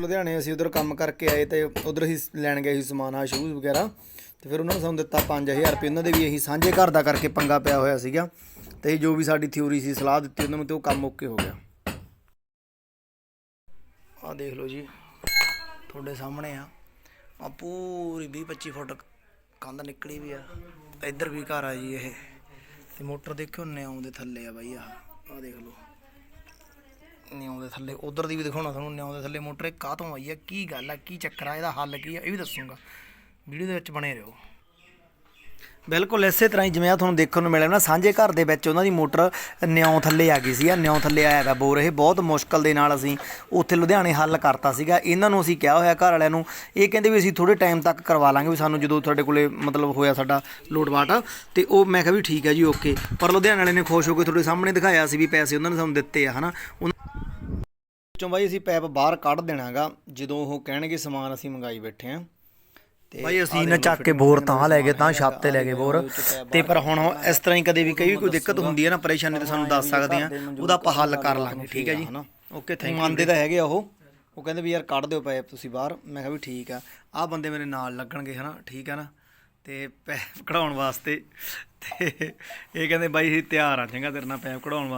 ਲੁਧਿਆਣੇ ਅਸੀਂ ਉਧਰ ਕੰਮ ਕਰਕੇ ਆਏ ਤੇ ਉਧਰ ਹੀ ਲੈਣ ਗਏ ਸੀ ਸਮਾਨ ਆ ਸ਼ੂਜ਼ ਵਗੈਰਾ। ਤੇ ਫਿਰ ਉਹਨਾਂ ਨੇ ਸਾਨੂੰ ਦਿੱਤਾ 5000 ਰੁਪਏ। ਉਹਨਾਂ ਦੇ ਵੀ ਇਹੀ ਸਾਂਝੇ ਘਰ ਦਾ ਕਰਕੇ ਪੰਗਾ ਪਿਆ ਹੋਇਆ ਸੀਗਾ। ਤੇ ਜੋ ਵੀ ਸਾਡੀ ਥਿਊਰੀ ਸੀ, ਸਲਾਹ ਦਿੱਤੀ, ਉਹਨਾਂ ਨੂੰ ਤੇ ਉਹ ਕੰਮ ਓਕੇ ਹੋ ਗਿਆ। ਆ ਦੇਖ ਲਓ ਜੀ, ਤੁਹਾਡੇ ਸਾਹਮਣੇ ਆ। ਆ ਪੂਰੀ 20 25 ਫੁੱਟ ਕੰਧ ਨਿਕਲੀ ਵੀ ਆ। ਇੱਧਰ ਵੀ ਘਰ ਆ ਜੀ ਇਹ। ਤੇ ਮੋਟਰ ਦੇਖਿਓ ਨਿਆਉ ਦੇ ਥੱਲੇ ਆ ਬਾਈ ਆ ਆ ਦੇਖ ਲਓ। ਥੱਲੇ, ਉਧਰ ਦੀ ਵੀ ਦਿਖਾਉਣਾ ਤੁਹਾਨੂੰ ਨਿਆਉ ਦੇ ਥੱਲੇ ਮੋਟਰ, ਇਹ ਕਾਹ ਤੋਂ ਆਈ ਆ, ਕੀ ਗੱਲ ਆ, ਕੀ ਚੱਕਰ ਆ, ਇਹਦਾ ਹੱਲ ਕੀ ਆ, ਇਹ ਵੀ ਦੱਸੂਗਾ। ਵੀਡੀਓ ਦੇ ਵਿੱਚ ਬਣੇ ਰਹੋ। ਬਿਲਕੁਲ ਇਸੇ ਤਰ੍ਹਾਂ ਹੀ ਜਿਵੇਂ ਆ ਤੁਹਾਨੂੰ ਦੇਖਣ ਨੂੰ ਮਿਲਿਆ ਨਾ, ਸਾਂਝੇ ਘਰ ਦੇ ਵਿੱਚ ਉਹਨਾਂ ਦੀ ਮੋਟਰ ਨਿਉਂ ਥੱਲੇ ਆ ਗਈ ਸੀ ਆ ਨਿਉਂ ਥੱਲੇ ਆਇਆ ਵਾ ਬੋਰ, ਇਹ ਬਹੁਤ ਮੁਸ਼ਕਲ ਦੇ ਨਾਲ ਅਸੀਂ ਉੱਥੇ ਲੁਧਿਆਣੇ ਹੱਲ ਕਰਤਾ ਸੀਗਾ। ਇਹਨਾਂ ਨੂੰ ਅਸੀਂ ਕਿਹਾ ਹੋਇਆ, ਘਰ ਵਾਲਿਆਂ ਨੂੰ, ਇਹ ਕਹਿੰਦੇ ਵੀ ਅਸੀਂ ਥੋੜੇ ਟਾਈਮ ਤੱਕ ਕਰਵਾ ਲਾਂਗੇ ਵੀ ਸਾਨੂੰ ਜਦੋਂ ਤੁਹਾਡੇ ਕੋਲੇ ਮਤਲਬ ਹੋਇਆ ਸਾਡਾ ਲੋਡ ਵਾਟ ਤੇ ਉਹ ਮੈਂ ਕਿਹਾ ਵੀ ਠੀਕ ਹੈ ਜੀ, ਓਕੇ। ਪਰ ਲੁਧਿਆਣੇ ਵਾਲੇ ਨੇ ਖੁਸ਼ ਹੋ ਕੇ ਤੁਹਾਡੇ ਸਾਹਮਣੇ ਦਿਖਾਇਆ ਸੀ ਵੀ ਪੈਸੇ ਉਹਨਾਂ ਨੇ ਸਾਨੂੰ ਦਿੱਤੇ ਆ, ਹਨਾ? ਉਹਨਾਂ ਵਿੱਚੋਂ ਬਾਈ ਅਸੀਂ ਪੈਪ ਬਾਹਰ ਕੱਢ ਦੇਣਾਗਾ ਜਦੋਂ ਉਹ ਕਹਿਣਗੇ ਸਮਾਨ ਅਸੀਂ ਮੰਗਾਈ ਬੈਠੇ ਆ। ਤੇ ਬਾਈ ਅਸੀਂ ਨਾ ਚੱਕ ਕੇ ਬੋਰ ਤਾਂ ਲੈ ਗਏ ਤਾਂ ਛੱਤ ਤੇ ਲੈ ਗਏ ਬੋਰ। ਤੇ ਪਰ ਹੁਣ ਇਸ ਤਰ੍ਹਾਂ ਹੀ ਕਦੇ ਵੀ ਕਈ ਕੋਈ ਦਿੱਕਤ ਹੁੰਦੀ ਹੈ ਨਾ ਪਰੇਸ਼ਾਨੀ ਤੇ ਸਾਨੂੰ ਦੱਸ ਸਕਦੇ ਆ ਉਹਦਾ ਆਪਾਂ ਹੱਲ ਕਰ ਲਾਂਗੇ ਠੀਕ ਹੈ ਜੀ। ਓਕੇ ਥੈਂਕ ਯੂ ਮੰਨਦੇ ਤਾਂ ਹੈਗੇ ਆ ਉਹ। ਉਹ ਕਹਿੰਦੇ ਵੀ ਯਾਰ ਕੱਢ ਦਿਓ ਪੈਪ ਤੁਸੀਂ ਬਾਹਰ। ਮੈਂ ਕਿਹਾ ਵੀ ਠੀਕ ਆ। ਆਹ ਬੰਦੇ ਮੇਰੇ ਨਾਲ ਲੱਗਣਗੇ ਹਨਾ? ਠੀਕ ਆ ਨਾ? ਤੇ ਪੈਪ ਕਢਾਉਣ ਵਾਸਤੇ ਤੇ ਇਹ ਕਹਿੰਦੇ ਬਾਈ ਅਸੀਂ ਤਿਆਰ ਆ ਚੰਗਾ ਤੇਰੇ ਨਾਲ ਪੈਪ ਕਢਾਉਣ ਵਾਸਤੇ।